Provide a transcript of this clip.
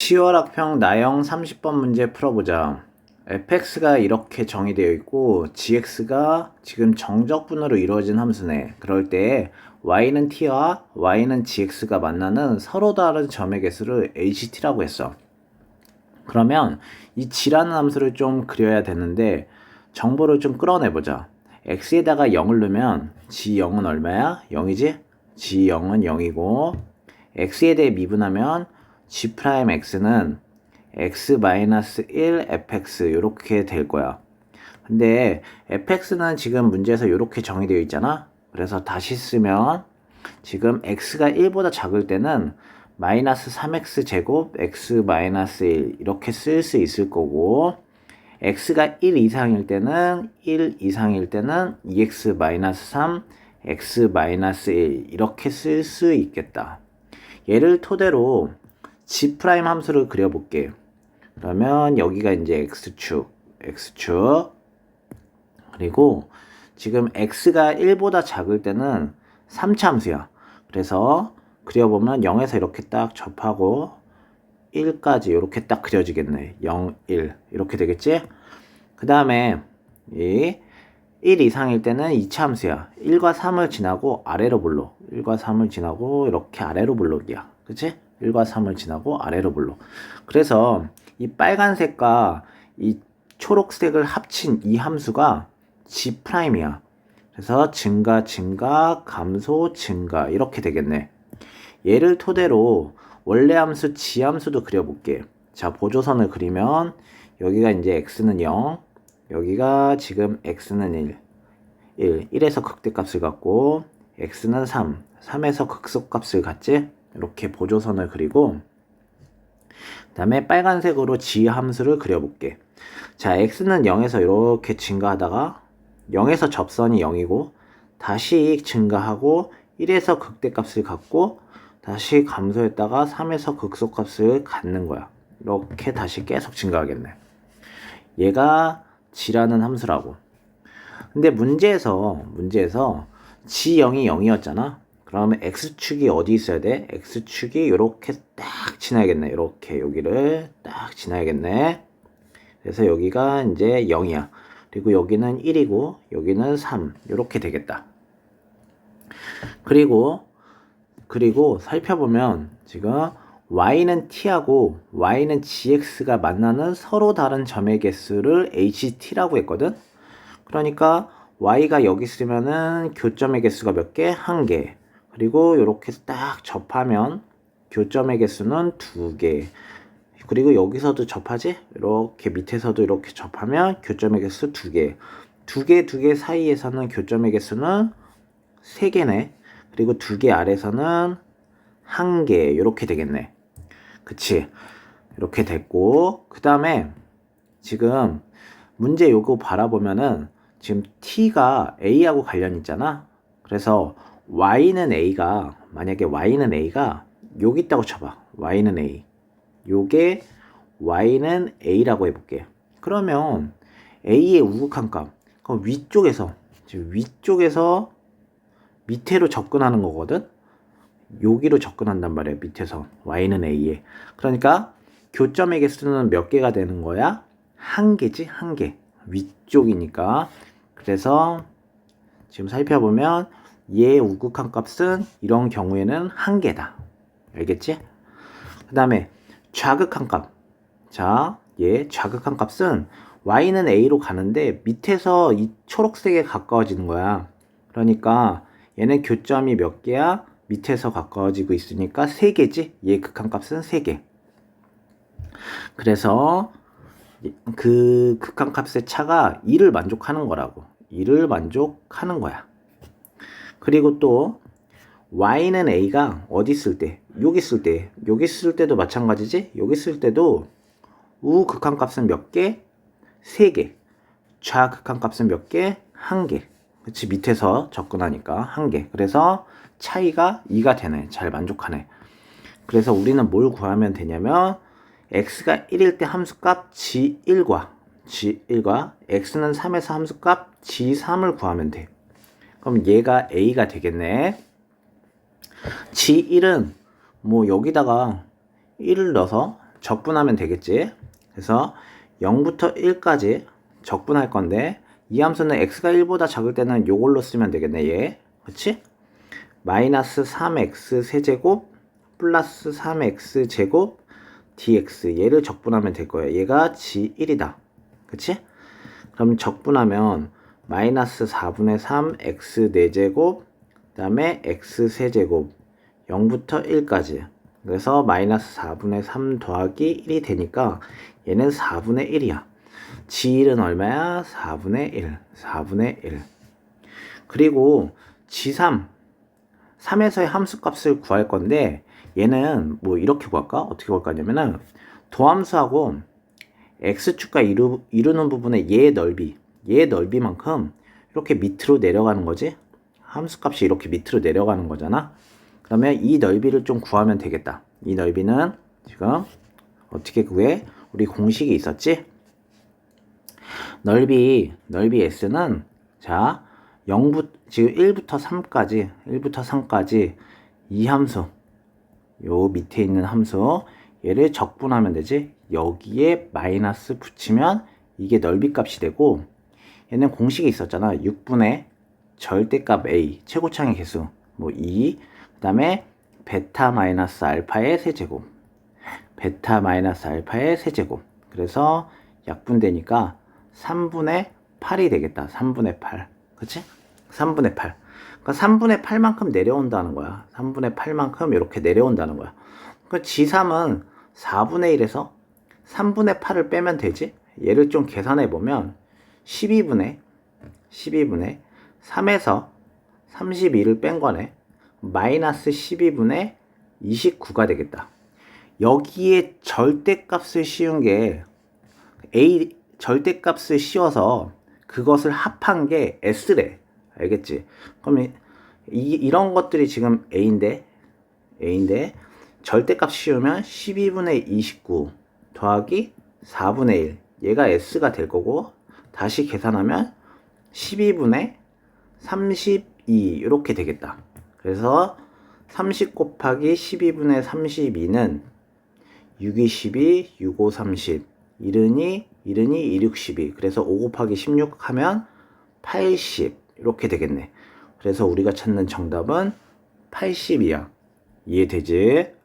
10월학평 나형 30번 문제 풀어보자. fx가 이렇게 정의되어 있고 gx가 지금 정적분으로 이루어진 함수네. 그럴 때 y는 t와 y는 gx가 만나는 서로 다른 점의 개수를 ht라고 했어. 그러면 이 g라는 함수를 좀 그려야 되는데 정보를 좀 끌어내보자. x에다가 0을 넣으면 g0은 얼마야? 0이지? g0은 0이고 x에 대해 미분하면 g 프라임 x는 x-1 fx 이렇게 될 거야. 근데 fx는 지금 문제에서 이렇게 정의되어 있잖아. 그래서 다시 쓰면 지금 x가 1보다 작을 때는 마이너스 3x 제곱 x 마이너스 1 이렇게 쓸 수 있을 거고 x가 1 이상일 때는 1 이상일 때는 2x 마이너스 3 x 마이너스 1 이렇게 쓸 수 있겠다. 얘를 토대로 g 함수를 그려볼게. 그러면 여기가 이제 x축, x축. 그리고 지금 x가 1보다 작을 때는 3차 함수야. 그래서 그려보면 0에서 이렇게 딱 접하고 1까지 이렇게 딱 그려지겠네. 0, 1 이렇게 되겠지? 그 다음에 이 1 이상일 때는 2차 함수야. 1과 3을 지나고 아래로 불러. 1과 3을 지나고 이렇게 아래로 불러기야. 그치? 1과 3을 지나고 아래로 불러. 그래서 이 빨간색과 이 초록색을 합친 이 함수가 g 프라임이야. 그래서 증가, 증가, 감소, 증가 이렇게 되겠네. 얘를 토대로 원래 함수 g 함수도 그려볼게. 자, 보조선을 그리면 여기가 이제 x는 0, 여기가 지금 x는 1, 1, 1에서 극대값을 갖고 x는 3, 3에서 극소값을 갖지? 이렇게 보조선을 그리고 그 다음에 빨간색으로 g 함수를 그려볼게. 자, x는 0에서 이렇게 증가하다가 0에서 접선이 0이고 다시 증가하고 1에서 극대값을 갖고 다시 감소했다가 3에서 극소값을 갖는 거야. 이렇게 다시 계속 증가하겠네. 얘가 g라는 함수라고. 근데 문제에서 문제에서 g0이 0이었잖아. 그러면 x축이 어디 있어야 돼? x축이 이렇게 딱 지나야겠네. 이렇게 여기를 딱 지나야겠네. 그래서 여기가 이제 0이야. 그리고 여기는 1이고 여기는 3. 이렇게 되겠다. 그리고 그리고 살펴보면 지금 y는 t하고 y는 gx가 만나는 서로 다른 점의 개수를 ht라고 했거든. 그러니까 y가 여기 있으면은 교점의 개수가 몇 개? 한 개. 그리고 이렇게 딱 접하면 교점의 개수는 두 개. 그리고 여기서도 접하지? 이렇게 밑에서도 이렇게 접하면 교점의 개수 두 개. 두 개, 두 개 사이에서는 교점의 개수는 세 개네. 그리고 두 개 아래서는 한 개. 이렇게 되겠네. 그치? 이렇게 됐고. 그 다음에 지금 문제 요거 바라보면은 지금 t가 a하고 관련 있잖아. 그래서 y는 a가 만약에 y는 a가 여기 있다고 쳐봐. y는 a. 요게 y는 a라고 해볼게. 그러면 a의 우극한 값. 그럼 위쪽에서 지금 위쪽에서 밑으로 접근하는 거거든. 여기로 접근한단 말이야. 밑에서 y는 a에. 그러니까 교점의 개수는 몇 개가 되는 거야? 한 개지, 한 개. 위쪽이니까. 그래서 지금 살펴보면 얘의 우극한 값은 이런 경우에는 한 개다. 알겠지? 그 다음에 좌극한 값. 자, 얘 좌극한 값은 y는 a로 가는데 밑에서 이 초록색에 가까워지는 거야. 그러니까 얘는 교점이 몇 개야? 밑에서 가까워지고 있으니까 3개지? 얘 극한 값은 3개. 그래서 그 극한 값의 차가 2를 만족하는 거라고. 2를 만족하는 거야. 그리고 또 y는 a가 어디 있을 때? 여기 있을 때. 여기 있을 때도 마찬가지지? 여기 있을 때도 우 극한 값은 몇 개? 3개. 좌 극한 값은 몇 개? 1개. 그치 밑에서 접근하니까 1개. 그래서 차이가 2가 되네. 잘 만족하네. 그래서 우리는 뭘 구하면 되냐면 x가 1일 때 함수값 g1과 g1과 x는 3에서 함수값 g3을 구하면 돼. 그럼 얘가 a가 되겠네. g1은 뭐 여기다가 1을 넣어서 적분하면 되겠지. 그래서 0부터 1까지 적분할 건데 이 함수는 x가 1보다 작을 때는 요걸로 쓰면 되겠네 얘. 그치? 마이너스 3x 세제곱 플러스 3x 제곱 dx 얘를 적분하면 될 거예요. 얘가 g1이다. 그치? 그럼 적분하면 마이너스 4분의 3 x 4제곱 그 다음에 x 세제곱 0부터 1까지 그래서 마이너스 4분의 3 더하기 1이 되니까 얘는 4분의 1이야. g1은 얼마야? 4분의 1. 4분의 1. 그리고 g3 3에서의 함수값을 구할 건데 얘는 뭐 이렇게 구할까? 어떻게 구할 거냐면은 도함수하고 x축과 이루, 이루는 부분의 얘의 넓이 얘의 넓이만큼 이렇게 밑으로 내려가는 거지 함수값이 이렇게 밑으로 내려가는 거잖아 그러면 이 넓이를 좀 구하면 되겠다 이 넓이는 지금 어떻게 구해? 우리 공식이 있었지? 넓이 넓이 s는 자 0부 지금 1부터 3까지 1부터 3까지 이 함수 요 밑에 있는 함수 얘를 적분하면 되지 여기에 마이너스 붙이면 이게 넓이 값이 되고 얘는 공식이 있었잖아. 6분의 절대값 a 최고창의 개수. 뭐 2, 그 다음에 베타 마이너스 알파의 세제곱. 베타 마이너스 알파의 세제곱. 그래서 약분되니까 3분의 8이 되겠다. 3분의 8 그치? 3분의 8 그러니까 3분의 8만큼 내려온다는 거야. 3분의 8만큼 이렇게 내려온다는 거야. 그 G3은 4분의 1에서 3분의 8을 빼면 되지? 얘를 좀 계산해 보면 12분의 12분의 3에서 32를 뺀 거네. 마이너스 12분의 29가 되겠다. 여기에 절대값을 씌운 게 A 절대값을 씌워서 그것을 합한 게 S래. 알겠지? 그럼 이, 이런 것들이 지금 A인데 A인데 절대값 씌우면 12분의 29 더하기 4분의 1 얘가 S가 될 거고 다시 계산하면 12분의 32 이렇게 되겠다. 그래서 30 곱하기 12분의 32는 6 2 12, 6 5 30, 1은이 1은이 2 6 12. 그래서 5 곱하기 16 하면 80 이렇게 되겠네. 그래서 우리가 찾는 정답은 80이야. 이해되지?